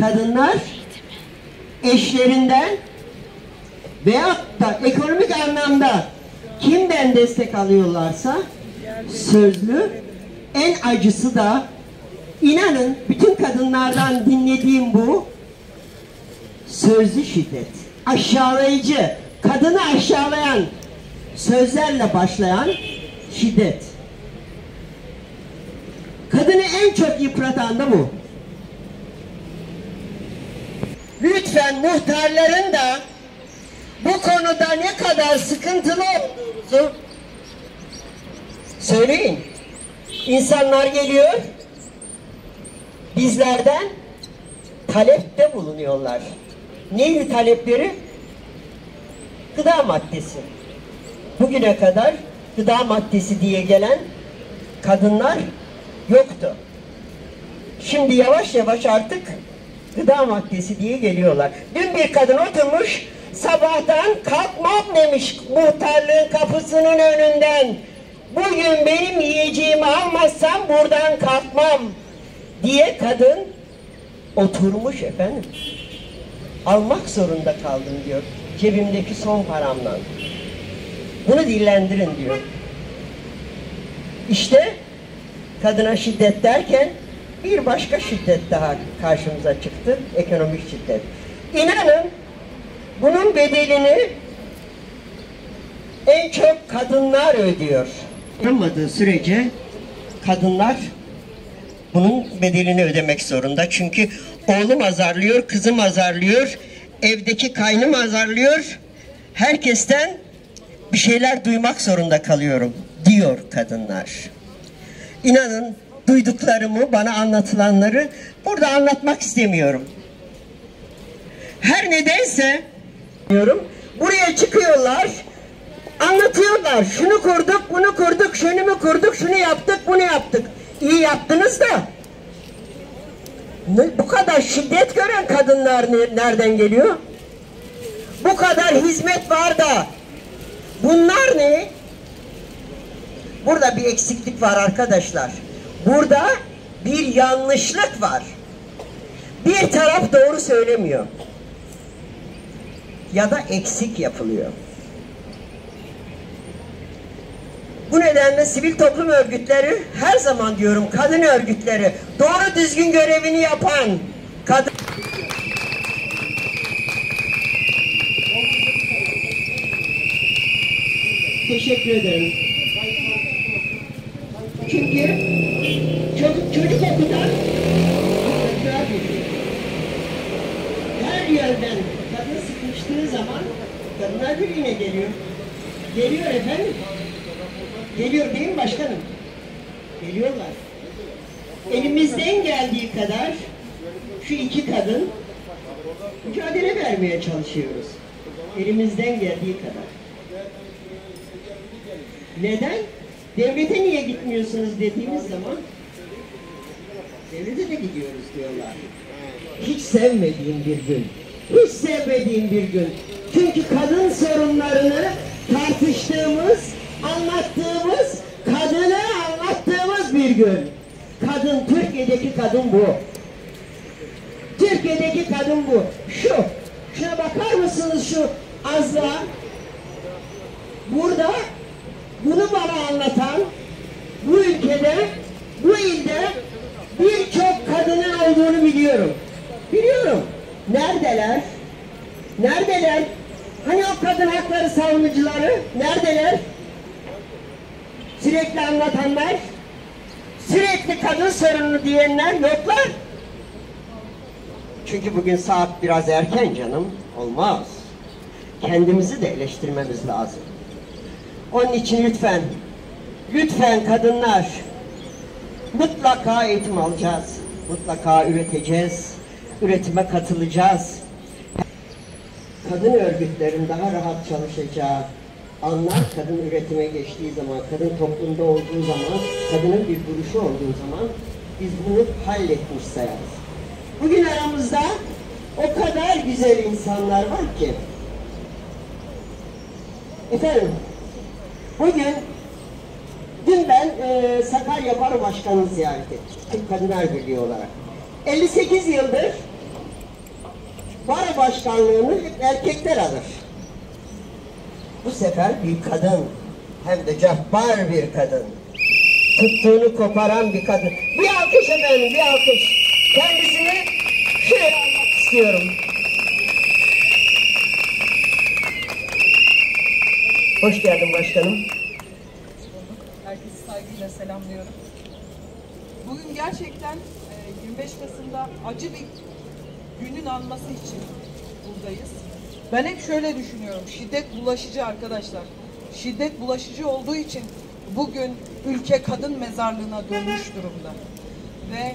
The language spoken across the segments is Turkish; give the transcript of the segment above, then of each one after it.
kadınlar eşlerinden veyahut da ekonomik anlamda kimden destek alıyorlarsa sözlü en acısı da inanın bütün kadınlardan dinlediğim bu sözlü şiddet. Aşağılayıcı, kadını aşağılayan sözlerle başlayan şiddet. Kadını en çok yıpratan da bu. Lütfen muhtarların da bu konuda ne kadar sıkıntılı olduğumuzu söyleyin. İnsanlar geliyor, bizlerden talepte bulunuyorlar. Neydi talepleri? Gıda maddesi. Bugüne kadar gıda maddesi diye gelen kadınlar yoktu. Şimdi yavaş yavaş artık gıda maddesi diye geliyorlar. Dün bir kadın oturmuş sabahtan kalkmam demiş muhtarlığın kapısının önünden. Bugün benim yiyeceğimi almazsam buradan kalkmam diye kadın oturmuş efendim. Almak zorunda kaldım diyor. Cebimdeki son paramla. Bunu dillendirin diyor. İşte kadına şiddet derken bir başka şiddet daha karşımıza çıktı. Ekonomik şiddet. İnanın bunun bedelini en çok kadınlar ödüyor. Yapmadığı sürece kadınlar bunun bedelini ödemek zorunda. Çünkü oğlum azarlıyor, kızım azarlıyor, evdeki kaynım azarlıyor. Herkesten bir şeyler duymak zorunda kalıyorum diyor kadınlar. İnanın duyduklarımı, bana anlatılanları burada anlatmak istemiyorum. Her nedense diyorum, buraya çıkıyorlar, anlatıyorlar. Şunu kurduk, bunu kurduk, şunu mu kurduk, şunu yaptık, bunu yaptık. İyi yaptınız da bu kadar şiddet gören kadınlar nereden geliyor? Bu kadar hizmet var da bunlar ne? Burada bir eksiklik var arkadaşlar. Burada bir yanlışlık var. Bir taraf doğru söylemiyor. Ya da eksik yapılıyor. Bu nedenle sivil toplum örgütleri her zaman diyorum kadın örgütleri doğru düzgün görevini yapan kadın Teşekkür ederim. Çünkü çocuk, çocuk okudan her yerden kadın sıkıştığı zaman kadınlar birliğine geliyor. Geliyor efendim. Geliyor değil mi başkanım? Geliyorlar. Elimizden geldiği kadar şu iki kadın mücadele vermeye çalışıyoruz. Elimizden geldiği kadar. Neden? Devlete niye gitmiyorsunuz dediğimiz zaman devlete de gidiyoruz diyorlar. Hiç sevmediğim bir gün. Hiç sevmediğim bir gün. Çünkü kadın sorunlarını tartıştığımız, anlattığımız, kadını anlattığımız bir gün. Kadın, Türkiye'deki kadın bu. Türkiye'deki kadın bu. Şu, şuna bakar mısınız şu azla? Burada bunu bana anlatan bu ülkede, bu ilde birçok kadının olduğunu biliyorum. Biliyorum. Neredeler? Neredeler? Hani o kadın hakları savunucuları? Neredeler? Sürekli anlatanlar? Sürekli kadın sorununu diyenler yoklar. Çünkü bugün saat biraz erken canım. Olmaz. Kendimizi de eleştirmemiz lazım. Onun için lütfen, lütfen kadınlar mutlaka eğitim alacağız. Mutlaka üreteceğiz. Üretime katılacağız. Kadın örgütlerin daha rahat çalışacağı anlar kadın üretime geçtiği zaman, kadın toplumda olduğu zaman, kadının bir duruşu olduğu zaman biz bunu halletmiş sayarız. Bugün aramızda o kadar güzel insanlar var ki efendim Bugün, dün ben e, Sakarya Baro Başkanı'nı ziyaret ettim. Türk Kadınlar Birliği olarak. 58 yıldır Baro başkanlığını erkekler alır. Bu sefer bir kadın, hem de cabbar bir kadın, tuttuğunu koparan bir kadın. Bir alkış efendim, bir alkış. Kendisini şuraya almak istiyorum. Hoş geldin başkanım. Herkesi saygıyla selamlıyorum. Bugün gerçekten e, 25 Kasım'da acı bir günün anması için buradayız. Ben hep şöyle düşünüyorum. Şiddet bulaşıcı arkadaşlar. Şiddet bulaşıcı olduğu için bugün ülke kadın mezarlığına dönmüş durumda. Ve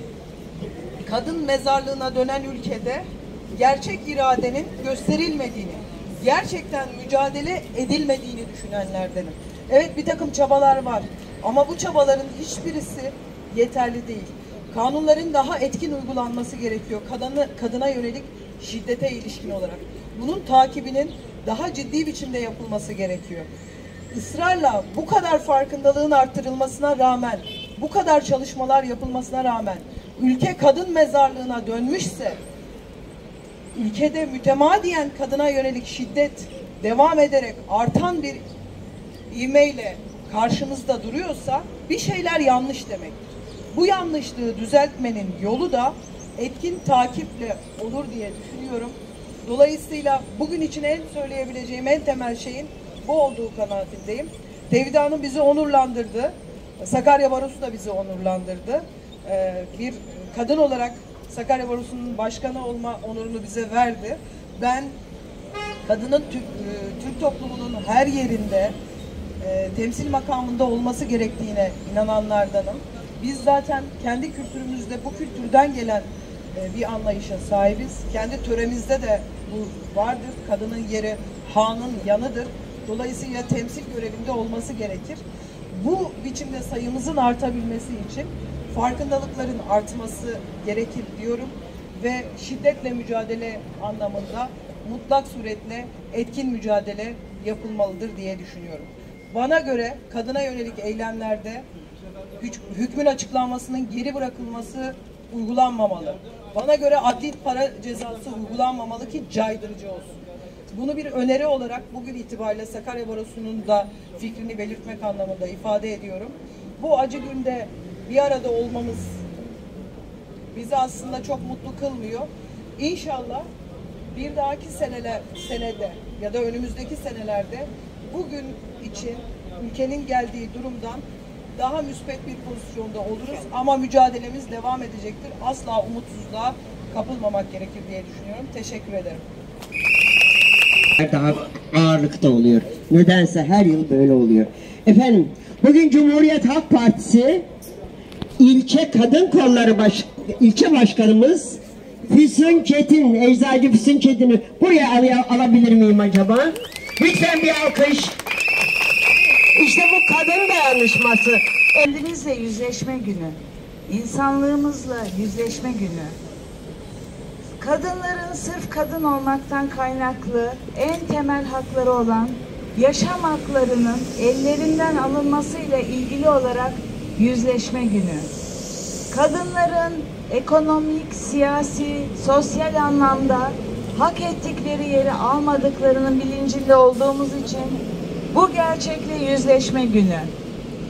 kadın mezarlığına dönen ülkede gerçek iradenin gösterilmediğini, gerçekten mücadele edilmediğini düşünenlerdenim. Evet bir takım çabalar var ama bu çabaların hiçbirisi yeterli değil. Kanunların daha etkin uygulanması gerekiyor kadını, kadına yönelik şiddete ilişkin olarak. Bunun takibinin daha ciddi biçimde yapılması gerekiyor. Israrla bu kadar farkındalığın artırılmasına rağmen, bu kadar çalışmalar yapılmasına rağmen ülke kadın mezarlığına dönmüşse ülkede mütemadiyen kadına yönelik şiddet devam ederek artan bir ivmeyle karşımızda duruyorsa bir şeyler yanlış demektir. Bu yanlışlığı düzeltmenin yolu da etkin takiple olur diye düşünüyorum. Dolayısıyla bugün için en söyleyebileceğim en temel şeyin bu olduğu kanaatindeyim. Tevhide Hanım bizi onurlandırdı. Sakarya Barosu da bizi onurlandırdı. Ee, bir kadın olarak Sakarya Barosu'nun başkanı olma onurunu bize verdi. Ben kadının Türk, e, toplumunun her yerinde e, temsil makamında olması gerektiğine inananlardanım. Biz zaten kendi kültürümüzde bu kültürden gelen e, bir anlayışa sahibiz. Kendi töremizde de bu vardır. Kadının yeri hanın yanıdır. Dolayısıyla temsil görevinde olması gerekir. Bu biçimde sayımızın artabilmesi için farkındalıkların artması gerekir diyorum ve şiddetle mücadele anlamında mutlak suretle etkin mücadele yapılmalıdır diye düşünüyorum. Bana göre kadına yönelik eylemlerde hükmün açıklanmasının geri bırakılması uygulanmamalı. Bana göre adli para cezası uygulanmamalı ki caydırıcı olsun. Bunu bir öneri olarak bugün itibariyle Sakarya Barosu'nun da fikrini belirtmek anlamında ifade ediyorum. Bu acı günde bir arada olmamız bizi aslında çok mutlu kılmıyor. İnşallah bir dahaki seneler senede ya da önümüzdeki senelerde bugün için ülkenin geldiği durumdan daha müspet bir pozisyonda oluruz ama mücadelemiz devam edecektir. Asla umutsuzluğa kapılmamak gerekir diye düşünüyorum. Teşekkür ederim. Daha ağırlıkta oluyor. Nedense her yıl böyle oluyor. Efendim bugün Cumhuriyet Halk Partisi ilçe kadın kolları baş, ilçe başkanımız Füsun Çetin, eczacı Füsun Çetin'i buraya al alabilir miyim acaba? Lütfen bir alkış. İşte bu kadın dayanışması. Kendimizle yüzleşme günü, insanlığımızla yüzleşme günü. Kadınların sırf kadın olmaktan kaynaklı en temel hakları olan yaşam haklarının ellerinden alınmasıyla ilgili olarak yüzleşme günü. Kadınların ekonomik, siyasi, sosyal anlamda hak ettikleri yeri almadıklarının bilincinde olduğumuz için bu gerçekle yüzleşme günü.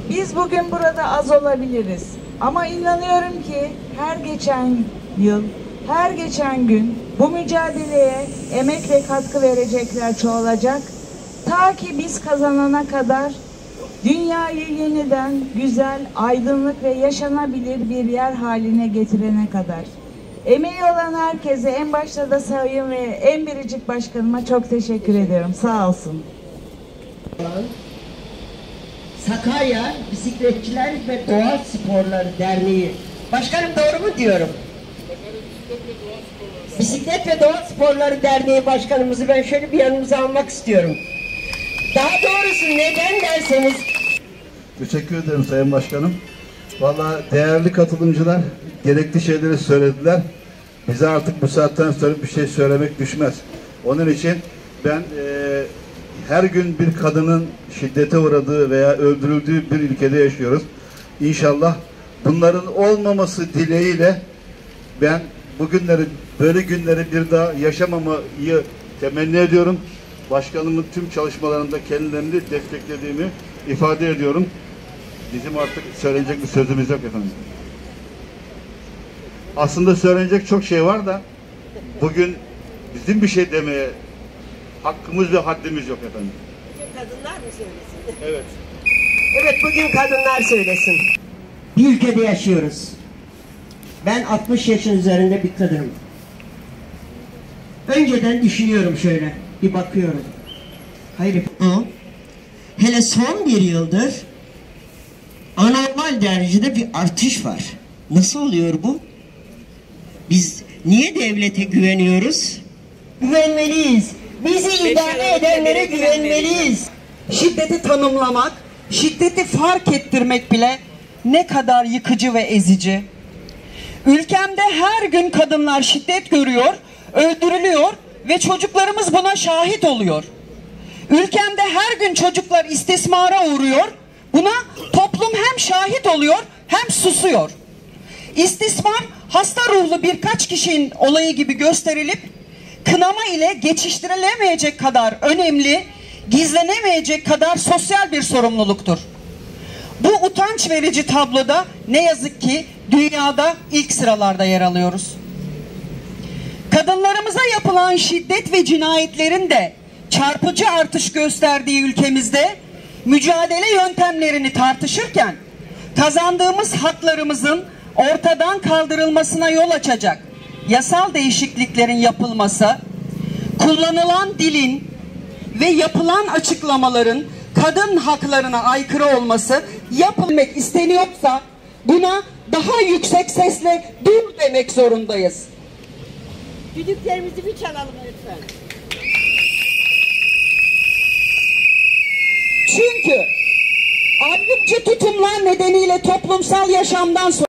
Biz bugün burada az olabiliriz. Ama inanıyorum ki her geçen yıl, her geçen gün bu mücadeleye emek ve katkı verecekler çoğalacak. Ta ki biz kazanana kadar dünyayı yeniden güzel, aydınlık ve yaşanabilir bir yer haline getirene kadar. Emeği olan herkese en başta da sayın ve en biricik başkanıma çok teşekkür ediyorum. Sağ olsun. Sakarya Bisikletçiler ve Doğa Sporları Derneği. Başkanım doğru mu diyorum? Bisiklet ve Doğa Sporları Derneği Başkanımızı ben şöyle bir yanımıza almak istiyorum. Daha doğrusu neden derseniz Teşekkür ederim Sayın Başkanım. Valla değerli katılımcılar gerekli şeyleri söylediler. Bize artık bu saatten sonra bir şey söylemek düşmez. Onun için ben e, her gün bir kadının şiddete uğradığı veya öldürüldüğü bir ülkede yaşıyoruz. İnşallah bunların olmaması dileğiyle ben bu günleri, böyle günleri bir daha yaşamamayı temenni ediyorum. Başkanımın tüm çalışmalarında kendilerini desteklediğimi ifade ediyorum. Bizim artık söylenecek bir sözümüz yok efendim. Aslında söylenecek çok şey var da bugün bizim bir şey demeye hakkımız ve haddimiz yok efendim. Kadınlar mı söylesin? Evet. Evet bugün kadınlar söylesin. Bir ülkede yaşıyoruz. Ben 60 yaşın üzerinde bir kadınım. Önceden düşünüyorum şöyle, bir bakıyorum. Hayır, o, hele son bir yıldır anormal derecede bir artış var. Nasıl oluyor bu? Biz niye devlete güveniyoruz? Güvenmeliyiz. İdare edenlere güvenmeliyiz. Şiddeti tanımlamak, şiddeti fark ettirmek bile ne kadar yıkıcı ve ezici. Ülkemde her gün kadınlar şiddet görüyor, öldürülüyor ve çocuklarımız buna şahit oluyor. Ülkemde her gün çocuklar istismara uğruyor. Buna toplum hem şahit oluyor hem susuyor. İstismar hasta ruhlu birkaç kişinin olayı gibi gösterilip kınama ile geçiştirilemeyecek kadar önemli, gizlenemeyecek kadar sosyal bir sorumluluktur. Bu utanç verici tabloda ne yazık ki dünyada ilk sıralarda yer alıyoruz. Kadınlarımıza yapılan şiddet ve cinayetlerin de çarpıcı artış gösterdiği ülkemizde mücadele yöntemlerini tartışırken kazandığımız haklarımızın ortadan kaldırılmasına yol açacak yasal değişikliklerin yapılması, kullanılan dilin ve yapılan açıklamaların kadın haklarına aykırı olması yapılmak isteniyorsa buna daha yüksek sesle dur demek zorundayız. Düdüklerimizi bir çalalım lütfen. Çünkü ayrımcı tutumlar nedeniyle toplumsal yaşamdan sonra